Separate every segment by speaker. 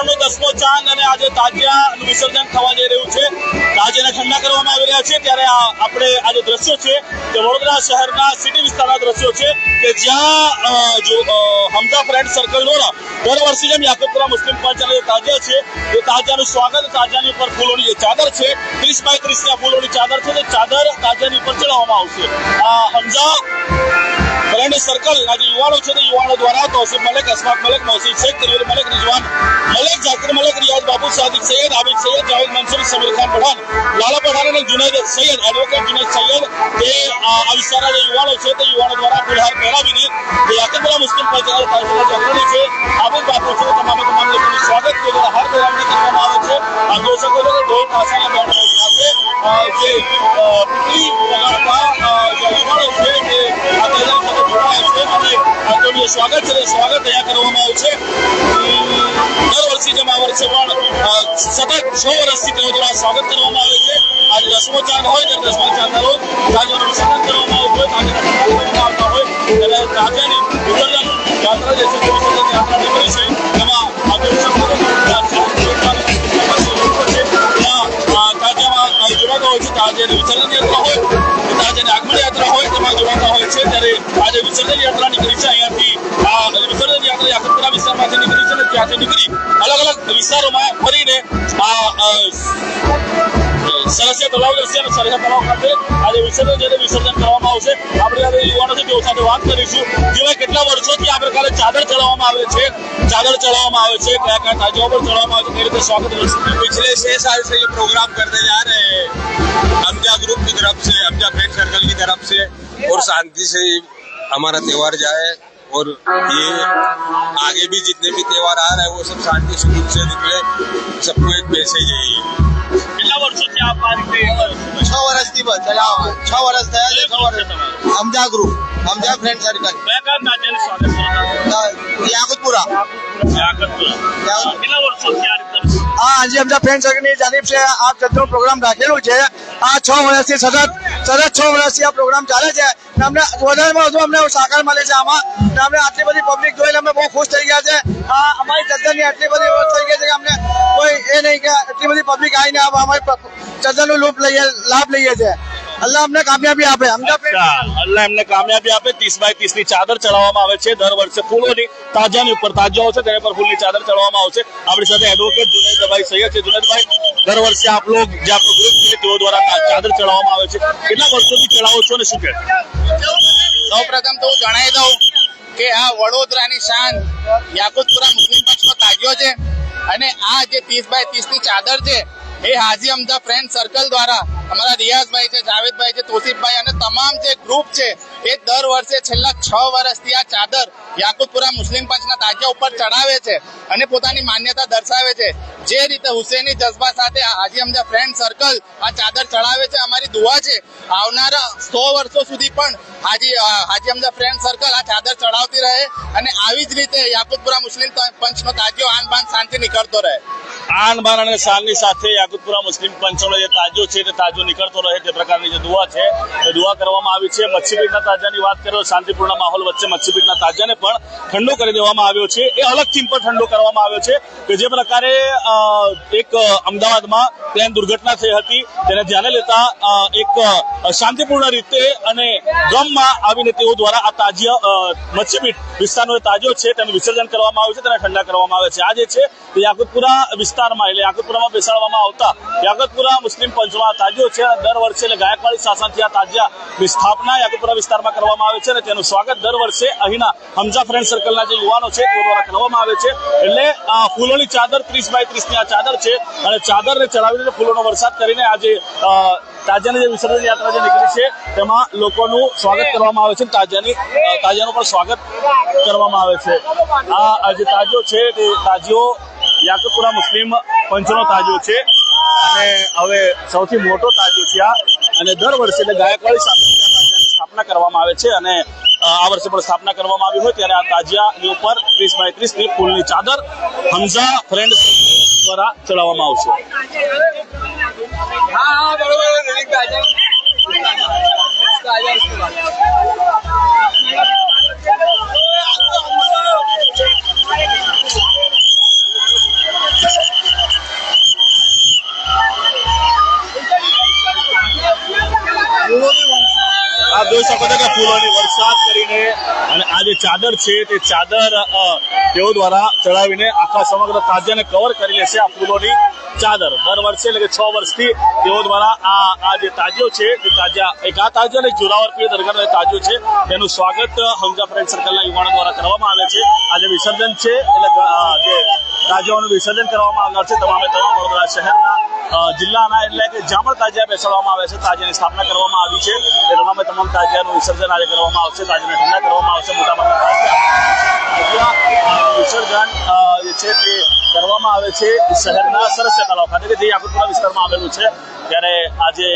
Speaker 1: શરણનો દસમો ચાંદ અને આજે તાજિયાનું વિસર્જન થવા જઈ રહ્યું છે. તાજિયાને ઠંડા કરવામાં આવી રહ્યા છે. ત્યારે આપણે આ જે દ્રશ્યો છે તે વડોદરા શહેરના સિટી વિસ્તારના દ્રશ્યો છે કે જ્યાં હમઝા ફ્રેન્ડ સર્કલ દ્વારા દર વર્ષે જેમ યાકુબપુરા મુસ્લિમ પંચના જે તાજિયા છે. એ તાજિયાનું સ્વાગત તાજિયાની ઉપર ફૂલોની જે ચાદર છે, ત્રીસ બાય ત્રીસની આ ફૂલોની ચાદર છે, તે ચાદર તાજિયાની ઉપર ચડાવવામાં આવશે. આ હમઝા ફ્રેન્ડ સર્કલ, આજે યુવાનો છે તે યુવાનો દ્વારા તોસીફ મલેક, અસમાક મલેક મોહસિન શેખ તરીર મલેક રિજવાન મલેક, જાકિર મલેક, રિયાઝ બાબુ સાદિક સૈયદ આબિદ સૈયદ, જાવેદ મંસૂર સમીર ખાન પઠાણ, લાલા પઠાણ અને જુનેદ સૈયદ એડવોકેટ જુનેદ સૈયદ, તે, આ વિસ્તારના યુવાનો છે તે યુવાનો દ્વારા ફુલહાર પહેરાવીને જે યાકુબુરા મુસ્લિમ પંચાયત કાઉન્સિલના અગ્રણી છે, આબિદ બાપુ છે, તમામે તમામ લોકોનું સ્વાગત કરીને હાર પહેરાવણી કરવામાં આવે છે. આ જોઈ શકો ઢોલ પાસાના બેન્ડ સાથે જે પીપળી વગાડતા યુવાનો છે તે અને આ તેમનું જે સ્વાગત છે તે સ્વાગત અહીંયા કરવામાં આવ્યું છે ઉમ, દર વર્ષે જેમ આ વર્ષે પણ અ, સતત છ વર્ષથી તેઓ દ્વારા સ્વાગત કરવામાં આવે છે આજે દસમો ચાંદ હોય ત્યારે દસમા ચાંદના રોજ તાજાનું વિસર્જન કરવામાં આવ્યું હોય તાજાના કરવામાં આવતા હોય ત્યારે તાજાની વિસર્જન યાત્રા જે છે તે વિસર્જન યાત્રા નીકળી છે તેમાં આ જોઈ શકો છો કે આ ચાંદ જોડતા લોકો છે ત્યાં આ તાજામાં આ જોડાતા હોય છે તાજાની વિસર્જન યાત્રા હોય કે તાજાની આગમન યાત્રા હોય તેમાં જોડાતા હોય છે ત્યારે આજે વિસર્જન યાત્રા નીકળી છે અહીંયાથી આ વિસર્જન યાત્રા યાકુબપુરા વિસ્તારમાંથી નીકળી છે અને ત્યાંથી નીકળી અલગ અલગ વિસ્તારોમાં ફરીને આ અ, સરસિયા તળાવ જશે અને સરસિયા તળાવ ખાતે આજે વિસર્જન છે તે વિસર્જન કરવામાં આવશે આપણે આજે યુવાનો છે તેઓ સાથે વાત કરીશું જેવા કેટલા વર્ષોથી આ પ્રકારે ચાદર ચડાવવામાં આવે છે ચાદર ચડાવવામાં આવે છે કયા કયા તાજાઓ પર ચડાવવામાં આવે છે કઈ રીતે સ્વાગત કરશે
Speaker 2: पिछले छह साल से ये प्रोग्राम करते जा रहे हैं हमजा ग्रुप की तरफ से हमजा फ्रेंड सर्कल की तरफ से और शांति से हमारा त्यौहार जाए और ये आगे भी जितने भी त्यौहार आ रहे हैं, वो सब शांति स्वरूप से निकले। सबको एक मैसेज है।
Speaker 1: કેટલા વર્ષોથી આપ આ રીતે
Speaker 3: છ વર્ષથી બસ ચલાવો છ વર્ષ થયા છે છ વર્ષ. અમજા ગ્રુપ અમજા ફ્રેન્ડ સર્કલ
Speaker 1: કયા કયા તાજાનું સ્વાગત કરો
Speaker 3: યાકુતપુરા
Speaker 1: યાકતપુરા કેટલા વર્ષોથી આ રીતે?
Speaker 3: આ આજે અમજા ફ્રેન્ડ સર્કલની જાનિબ છે આ ચંદ્રનો પ્રોગ્રામ રાખેલું છે. આ છ વર્ષથી સતત સતત છ વર્ષથી આ પ્રોગ્રામ ચાલે છે. અમને વધારેમાં વધુ અમને સાકાર મળે છે આમાં. અમને આટલી બધી પબ્લિક જોઈને અમે બહુ ખુશ થઈ ગયા છે. આ અમારી ચંદનની આટલી બધી થઈ ગઈ છે એ નહીં કે એટલી બધી પબ્લિક આવીને અમારી ચંદનનો લૂપ લઈએ લાભ લઈએ છે. અલ્લાહ અમને કામયાબી આપે.
Speaker 1: અલ્લાહ એમને કામયાબી આપે. ત્રીસ બાય ત્રીસની ચાદર ચડાવવામાં આવે છે દર વર્ષે. ફૂલોની તાજાની ઉપર તાજાઓ છે તેના પર ફૂલની ચાદર ચડાવવામાં આવશે. આપણી સાથે એડવોકેટ જુનેદભાઈ સૈયદ છે. જુનેદભાઈ દર વર્ષે આપ લોગ જે આપણો ગ્રુપ છે તેઓ દ્વારા ચાદર ચડાવવામાં આવે છે. કેટલા વર્ષોથી ચડાવો છો ને શું કહે?
Speaker 4: સૌપ્રથમ તો હું જણાવી દઉં કે આ વડોદરાની શાન યાકુતપુરા મુસ્લિમ પક્ષનો તાજ્યો છે. અને આ જે ત્રીસ બાય ત્રીસની ચાદર છે, એ હાજી અમદા ફ્રેન્ડ સર્કલ દ્વારા અમારા રિયાઝભાઈ છે, જાવેદભાઈ છે, તોસીફભાઈ અને તમામ જે ગ્રુપ છે, એ દર વર્ષે છેલ્લા છ વર્ષથી આ ચાદર યાકુતપુરા મુસ્લિમ પંચના તાજિયા ઉપર ચડાવે છે અને પોતાની માન્યતા દર્શાવે છે. જે રીતે હુસેની જજ્બા સાથે આ હાજી અમદા ફ્રેન્ડ સર્કલ આ ચાદર ચડાવે છે, અમારી દુઆ છે. આવનારા સો વર્ષો સુધી પણ હાજી હાજી અમદા ફ્રેન્ડ સર્કલ આ ચાદર ચડાવતી રહે અને આવી જ રીતે યાકુતપુરા મુસ્લિમ પંચનો તાજિયો આન બાન શાંતિ નીકળતો રહે.
Speaker 1: આન બાન અને શાનની સાથે યાકુતપુરા મુસ્લિમ પંચોનો જે તાજો છે તે તાજો નીકળતો રહે તે પ્રકારની જે દુઆ છે, તે દુઆ કરવામાં આવી છે. મચ્છીપીટના તાજાની વાત કરીએ શાંતિપૂર્ણ માહોલ વચ્ચે મચ્છીપીટના તાજાને પણ ઠંડો કરી દેવામાં આવ્યો છે. એ અલગ થીમ પર ઠંડો કરવામાં આવ્યો છે કે જે પ્રકારે એક અમદાવાદમાં ટ્રેન દુર્ઘટના થઈ હતી. તેને ધ્યાને લેતા એક શાંતિપૂર્ણ રીતે અને ગમમાં આવીને તેઓ દ્વારા આ તાજિયા મચ્છીપીઠ વિસ્તારનો તાજો છે, તેનું વિસર્જન કરવામાં આવ્યું છે, તેને ઠંડા કરવામાં આવે છે. આ જે છે યાકુતપુરા વિસ્તારમાં, એટલે યાકુતપુરામાં બેસાડવામાં આવતા યાકુતપુરા મુસ્લિમ પંચમાં તાજીઓ છે. દર વર્ષે એટલે ગાયકવાડી શાસનથી આ તાજિયાની સ્થાપના યાકુતપુરા વિસ્તારમાં કરવામાં આવે છે અને તેનું સ્વાગત દર વર્ષે અહીંના હમઝા ફ્રેન્ડ સર્કલના જે યુવાનો છે, તેઓ દ્વારા કરવામાં આવે છે. એટલે ફૂલોની ચાદર ત્રીસ બાય ત્રીસની આ ચાદર છે અને ચાદરને ચડાવીને ફૂલોનો વરસાદ કરીને આજે તાજાની જે વિસર્જન યાત્રા જે નીકળી છે, તેમાં લોકોનું સ્વાગત કરવામાં આવે છે તાજાની તાજાનું પણ સ્વાગત કરવામાં આવે છે. આ જે તાજો છે, તે તાજીઓ યાકુતપુરા મુસ્લિમ પંચનો તાજો છે. અને હવે સૌથી મોટો તાજો છે આ. અને દર વર્ષે એટલે ગાયકવાડી શાસનથી સ્થાપના કરવામાં આવે છે. અને આ વર્ષે પણ સ્થાપના કરવામાં આવી હોય ત્યારે આ તાજિયાની ઉપર ત્રીસ બાય ત્રીસની ફૂલની ચાદર હમઝા ફ્રેન્ડ દ્વારા ચડાવવામાં આવશે. ચાદર છે તે ચાદર તેઓ દ્વારા ચડાવીને આખા સમગ્ર તાજિયાને કવર કરી લેશે આ ફૂલોની ચાદર. દર વર્ષે એટલે કે છ વર્ષથી તેઓ દ્વારા આ આ જે તાજિયો છે તે તાજા એક આ તાજિયો અને જોરાવર પીર દરગાહનો તાજો છે. તેનું સ્વાગત હમજા ફ્રેન્ડ સર્કલના યુવાનો દ્વારા કરવામાં આવે છે. આજે વિસર્જન છે એટલે જે તાજિયાઓનું વિસર્જન કરવામાં આવનાર છે તમામે તમામ વડોદરા શહેરના જિલ્લાના એટલે કે જ્યાં પણ તાજિયા બેસાડવામાં આવે છે. તાજિયાની સ્થાપના કરવામાં આવી છે. એ તમામે તમામ તાજિયાનું વિસર્જન આજે કરવામાં આવશે. તાજિયાને ઠંડા કરવામાં આવશે. મોટાભાગના મોટા તાજિયા વિસર્જન જે છે તે કરવામાં આવે છે શહેરના સરસ્ય તળાવ ખાતે કે જે યાકુતપુરા વિસ્તારમાં આવેલું છે, ત્યારે આજે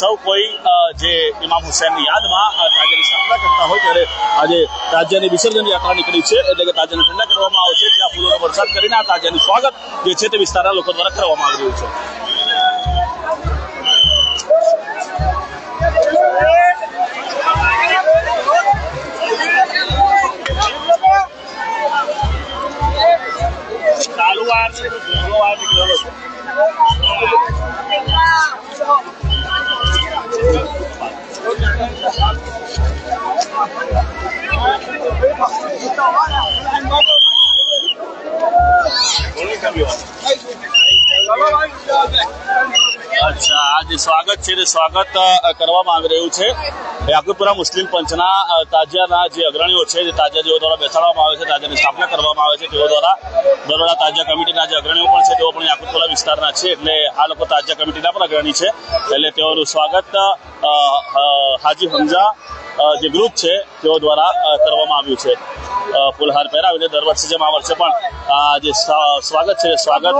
Speaker 1: સૌ કોઈ જે ઇમામ હુસેનની યાદમાં તાજાની સ્થાપના કરતા હોય, ત્યારે આજે તાજિયાની વિસર્જન યાત્રા નીકળી છે, એટલે કે તાજિયાને ઠંડા કરવામાં આવશે, ત્યાં ફૂલોનો વરસાદ કરીને આ તાજિયાનું સ્વાગત જે છે તે વિસ્તારના લોકો દ્વારા કરવામાં આવી રહ્યું છે. અચ્છા આ જે સ્વાગત છે તે સ્વાગત કરવામાં આવી રહ્યું છે. યાકુતપુરા મુસ્લિમ પંચના તાજિયાના જે અગ્રણીઓ છે, જે તાજિયા જેઓ દ્વારા બેસાડવામાં આવે છે, તાજિયાની સ્થાપના કરવામાં આવે છે, તેઓ દ્વારા બરોડા તાજિયા કમિટીના જે અગ્રણીઓ પણ છે, તેઓ પણ યાકુતપુરા વિસ્તારના છે, એટલે આ લોકો તાજિયા કમિટીના પણ અગ્રણી છે. એટલે તેઓનું સ્વાગત હાજી હમઝા જે ગ્રુપ છે, તેઓ દ્વારા કરવામાં આવ્યું છે. ફૂલહાર પહેરાવીને દર વર્ષે જેમ આ વર્ષે પણ આ જે સ્વા- સ્વાગત છે, સ્વાગત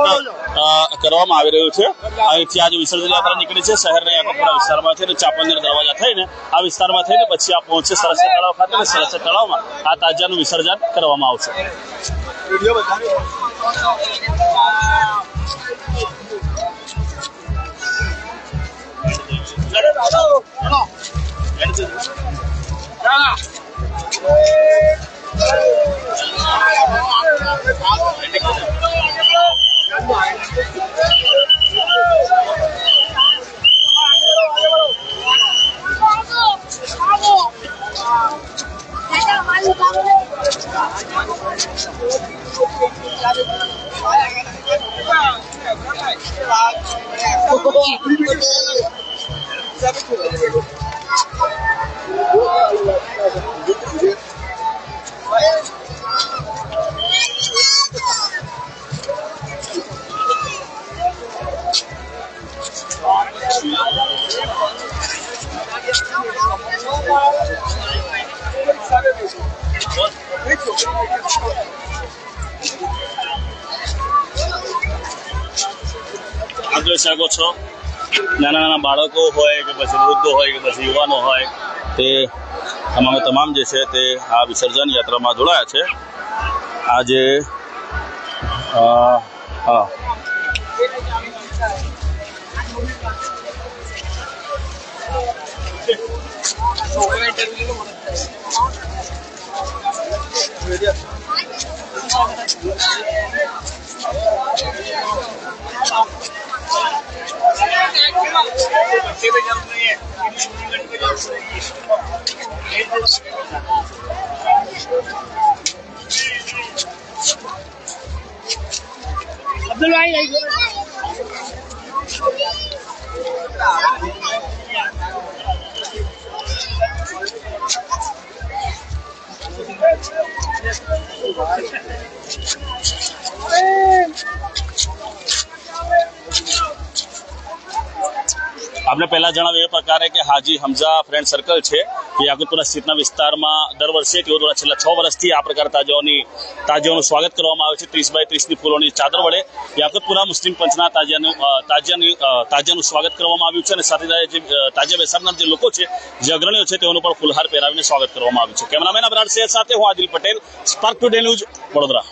Speaker 1: કરવામાં આવી રહ્યું છે. અહીંથી આજે વિસર્જન યાત્રા નીકળી છે, શહેરના યાકોપુરા વિસ્તારમાં છે અને ચાપંદર દરવાજા થઈને, આ વિસ્તારમાં થઈને પછી આ પહોંચશે સરસ્ય તળાવ ખાતે અને સરસ્ય તળાવમાં આ તાજાનું વિસર્જન કરવામાં આવશે. 来了。Thank you. આપ લઈ શકો છો? નાના નાના બાળકો હોય કે પછી વૃદ્ધો હોય કે પછી યુવાનો હોય, તે તમામે તમામ જે છે તે આ વિસર્જન યાત્રામાં જોડાયા છે. આજે અ, હા આપણે પહેલા જણાવ્યું એ પ્રકારે કે હાજી હમઝા ફ્રેન્ડ સર્કલ છે કે યાકુતપુરા સ્થિતના વિસ્તારમાં દર વર્ષે દ્વારા છેલ્લા છ વર્ષથી આ પ્રકાર તાજાઓની, તાજાઓનું સ્વાગત કરવામાં આવે છે. ત્રીસ બાય ત્રીસની ફૂલોની ચાદર વડે યાકુતપુરા મુસ્લિમ પંચના તાજાનું તાજાની તાજાનું સ્વાગત કરવામાં આવ્યું છે અને સાથે સાથે જે તાજા બેસાડનાર જે લોકો છે, જે અગ્રણીઓ છે, તેઓનું પણ ફૂલહાર પહેરાવીને સ્વાગત કરવામાં આવ્યું છે. કેમેરામેન અબરાર શેર સાથે હું Adil Patel Spark Today News Vadodara.